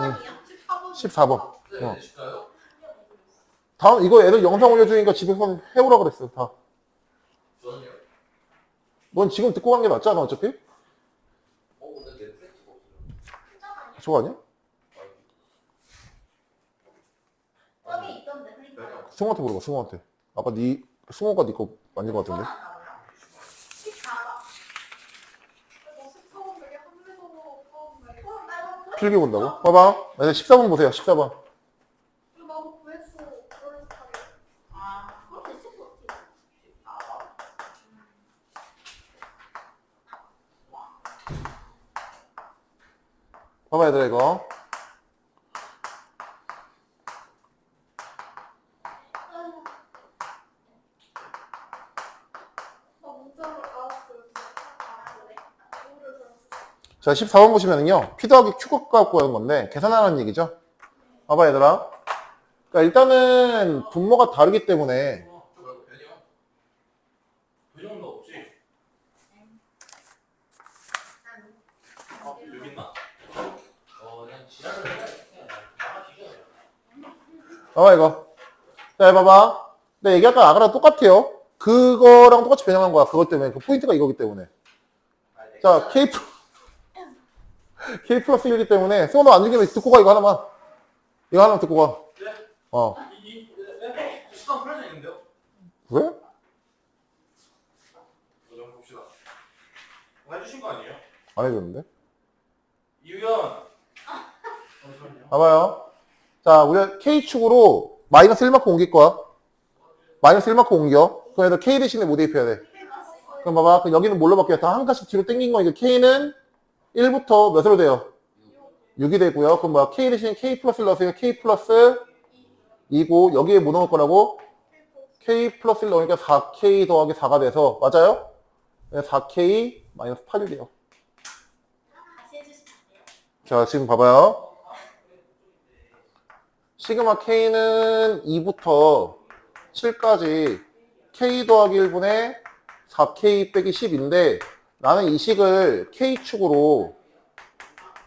번이요? 14번. 14번. 네, 어. 다음 이거 애들 영상 올려주니까 집에서 해오라 그랬어. 다. 넌 지금 듣고 간게 낫잖아 어차피. 어. 저거 아니야? 승호한테 물어봐. 승호한테. 아까 네 승호가 네거 만진 거 같은데. 14번. 14번 되게 한국에서 처음 내 어, 나 이거 보여? 필기 본다고? 봐봐. 네, 14번 보세요. 14번. 나도 구했어. 그럴 스타일. 아, 그렇게 친구 어떻게? 14번. 봐봐 얘들아 이거. 나 문자로 알았어요. 이거를 들었어. 자 14번 보시면은요. P 더하기 Q 갖고 하는 건데 계산하는 얘기죠. 봐봐 얘들아. 그러니까 일단은 분모가 다르기 때문에. 봐봐 이거. 자 봐봐. 내 얘기할까 아까랑 똑같아요. 그거랑 똑같이 변형한 거야. 그것 때문에 그 포인트가 이거기 때문에. 자 K 플 K 플러스 1이기 때문에 승호도 안 죽이면 듣고 가 이거 하나만. 이거 하나만 듣고 가. 네? 어. 이, 이, 네? 풀어져 있는데요? 왜? 도전 봅시다. 뭐 해주신 거 아니에요? 안 해줬는데? 이유연. 잠시만요. 봐봐요. 자, 우리가 K축으로 마이너스 1만큼 옮길 거야. 마이너스 1만큼 옮겨. 그럼 얘들 K 대신에 뭐 대입해야 돼? 그럼 봐봐. 그럼 여기는 뭘로 바뀌어? 다 한 칸씩 뒤로 당긴 거니까 K는 1부터 몇으로 돼요? 6이 되고요. 그럼 뭐야? K 대신에 K 플러스를 넣으세요. K 플러스 2고 여기에 뭐 넣을 거라고? K 플러스를 넣으니까 4K 더하기 4가 돼서 맞아요? 네, 4K 마이너스 8이 돼요. 다시 해주시면 안 돼요? 자, 지금 봐봐요. 시그마 K는 2부터 7까지 K 더하기 1분의 4K 빼기 10인데 나는 이 식을 K축으로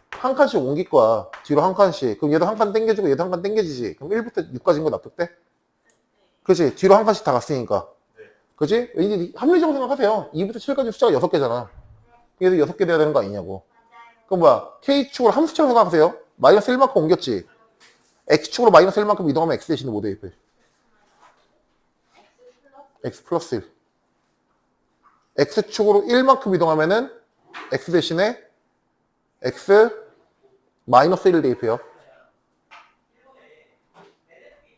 한 칸씩 옮길 거야. 뒤로 한 칸씩. 그럼 얘도 한 칸 당겨주고 얘도 한 칸 당겨지지. 그럼 1부터 6까지인 거 납득돼? 그지? 뒤로 한 칸씩 다 갔으니까. 그지? 왠지 합리적으로 생각하세요. 2부터 7까지 숫자가 6개잖아. 얘도 6개 돼야 되는 거 아니냐고. 그럼 뭐야? K축으로 함수처럼 생각하세요. 마이너스 1만큼 옮겼지. X축으로 마이너스 1만큼 이동하면 X 대신에 뭐 대입해? X 플러스 1. X축으로 1만큼 이동하면은 X 대신에 X 마이너스 1을 대입해요.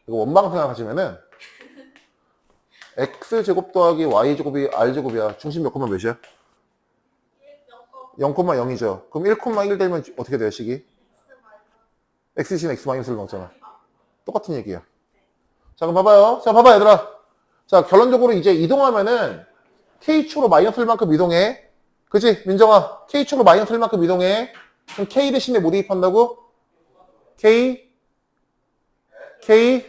이거 원방 생각하시면은 X제곱 더하기 Y제곱이 R제곱이야. 중심 몇 콤마 몇이야? 0,0이죠. 그럼 1,1 되면 어떻게 돼요, 식이? x 대신 x 마이너스를 넣었잖아. 똑같은 얘기야. 자, 그럼 봐봐요. 자, 봐봐, 얘들아. 자, 결론적으로 이제 이동하면은 k축으로 마이너스 1만큼 이동해. 그지? 민정아, k축으로 마이너스 1만큼 이동해. 그럼 k 대신에 뭐 대입한다고? k, k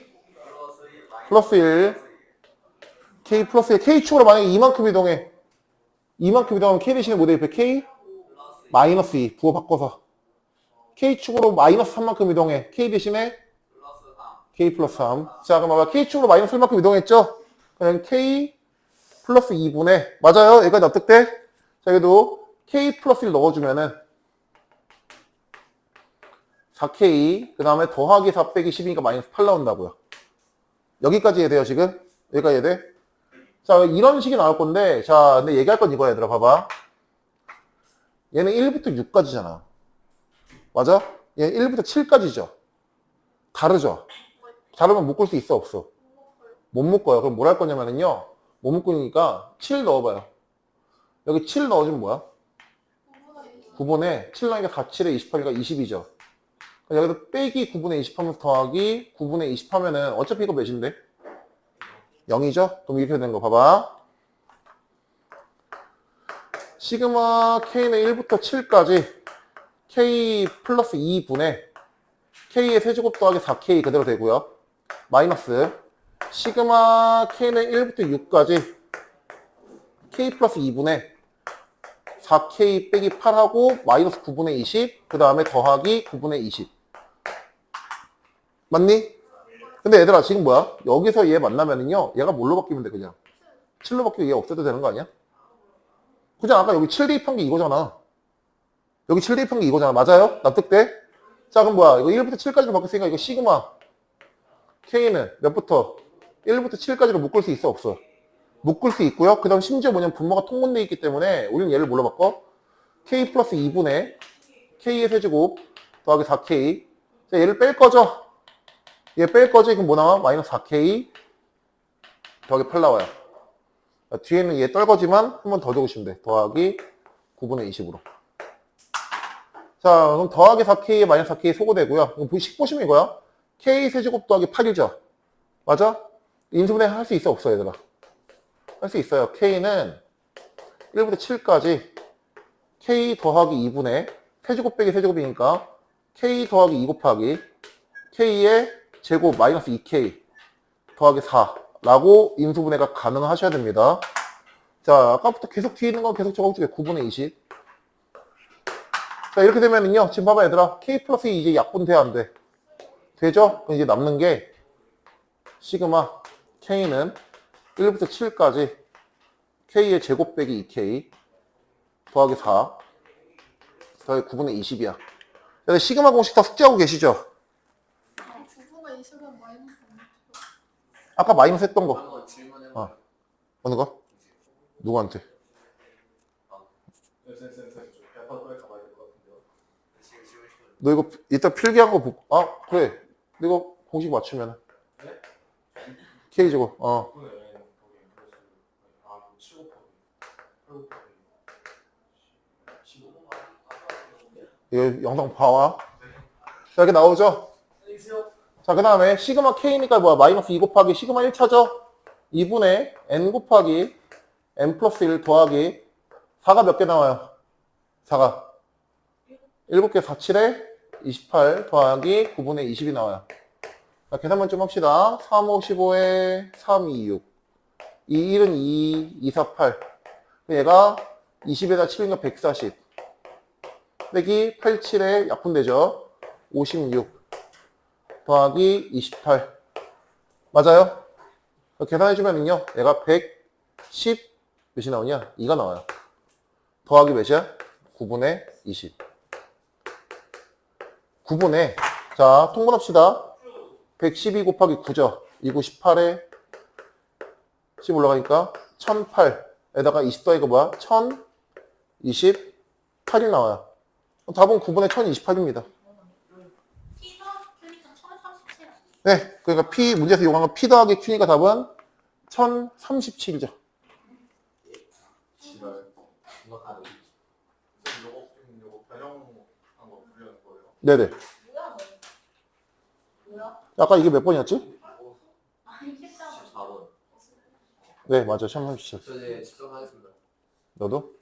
플러스 1. k 플러스 1. k축으로 만약에 이만큼 이동해. 이만큼 이동하면 k 대신에 뭐 대입해? k 마이너스 2 부호 바꿔서 K축으로 마이너스 3만큼 이동해 K 대신에 K 플러스 3 자 그럼 봐봐 K축으로 마이너스 1만큼 이동했죠 그냥 K 플러스 2분의 맞아요 여기까지 납득돼? 자 여기도 K 플러스 1 넣어주면은 4K 그 다음에 더하기 4 빼기 10이니까 마이너스 8 나온다고요 여기까지 해야 돼요 지금? 여기까지 해야 돼? 자 이런 식이 나올 건데 자 근데 얘기할 건 이거야 얘들아 봐봐 얘는 1부터 6까지잖아. 맞아? 얘 1부터 7까지죠. 다르죠? 다르면 묶을 수 있어, 없어? 못 묶어요. 그럼 뭘 할 거냐면요. 못 묶으니까 7 넣어봐요. 여기 7 넣어주면 뭐야? 9분의 7 넣으니까 4, 7에 28이니까 20이죠. 여기서 빼기 9분의 20 하면서 더하기 9분의 20 하면은 어차피 이거 몇인데? 0이죠? 그럼 이렇게 되는 거 봐봐. 시그마 K는 1부터 7까지 K 플러스 2분의 K의 세제곱 더하기 4K 그대로 되고요. 마이너스 시그마 K는 1부터 6까지 K 플러스 2분의 4K 빼기 8하고 마이너스 9분의 20, 그 다음에 더하기 9분의 20. 맞니? 근데 얘들아 지금 뭐야? 여기서 얘 만나면은요 얘가 뭘로 바뀌면 돼 그냥 7로 바뀌고 얘 없애도 되는 거 아니야? 그냥 아까 여기 7 대입한 게 이거잖아 여기 7 대입한 게 이거잖아 맞아요? 납득돼? 자 그럼 뭐야 이거 1부터 7까지로 바뀌었으니까 이거 시그마 K는 몇부터 1부터 7까지로 묶을 수 있어 없어? 묶을 수 있고요 그 다음 심지어 뭐냐면 분모가 통분돼 있기 때문에 우리는 얘를 뭘로 바꿔? K 플러스 2분의 K의 세제곱 더하기 4K 자 얘를 뺄 거죠? 얘 뺄 거지? 그럼 뭐 나와? 마이너스 4K 더하기 8 나와요. 자, 뒤에는 얘 떨거지만 한 번 더 적으시면 돼. 더하기 9분의 20으로. 자, 그럼 더하기 4K 마이너스 4K 소거되고요. 그럼 10 보시면 이거야. K 세제곱 더하기 8이죠. 맞아? 인수분해 할 수 있어 없어 얘들아? 할 수 있어요. K는 1부터 7까지 K 더하기 2분의 세제곱 빼기 세제곱이니까 K 더하기 2 곱하기 K의 제곱 마이너스 2K 더하기 4라고 인수분해가 가능하셔야 됩니다. 자, 아까부터 계속 뒤에 있는 건 계속 적어줄게. 9분의 20. 자, 이렇게 되면은요. 지금 봐봐, 얘들아. K 플러스 2 이제 약분 돼야 안 돼. 되죠? 그럼 이제 남는 게 시그마 K는 1부터 7까지 K의 제곱 빼기 2K 더하기 4 더하기 9분의 20이야. 근데 시그마 공식 다 숙지하고 계시죠? 아, 9분의 20은 마이너스. 아까 마이너스 했던 거. 한번 어. 어느 거? 누구한테? 너 이거 이따 필기한 거 보, 아, 그래. 너 이거 공식 맞추면. K 제곱, 어. 이거 영상 봐와. 자, 이렇게 나오죠? 자, 그 다음에 시그마 K니까 뭐야? 마이너스 2 곱하기 시그마 1차죠? 2분의 N 곱하기 N 플러스 1 더하기 4가 몇 개 나와요? 4가 7개 4, 7에 28 더하기 9분의 20이 나와요. 자, 계산만 좀 합시다. 3, 5, 15에 3, 2, 6. 2, 1은 2, 2, 4, 8. 얘가 20에다 7이니까 140. 빼기 8, 7에 약분되죠. 56. 더하기 28. 맞아요? 계산해주면은요, 얘가 110, 몇이 나오냐? 2가 나와요. 더하기 몇이야? 9분의 20. 9분의, 자, 통분합시다. 112 곱하기 9죠. 2구 18에 10 올라가니까 1008에다가 20 더하기가 뭐야? 1028이 나와요. 답은 9분의 1028입니다. T가 그러니까 1037. 네, 그러니까 P 문제에서 요구한 건 P 더하기 Q니까 답은 1037이죠. 지랄 생각하는 요거 요거 변형한 거 불리는 거예요. 네네. 아까 이게 몇 번이었지? 아니 14번. 14번. 네, 맞아. 1037. 저 이제 집중하겠습니다. 너도?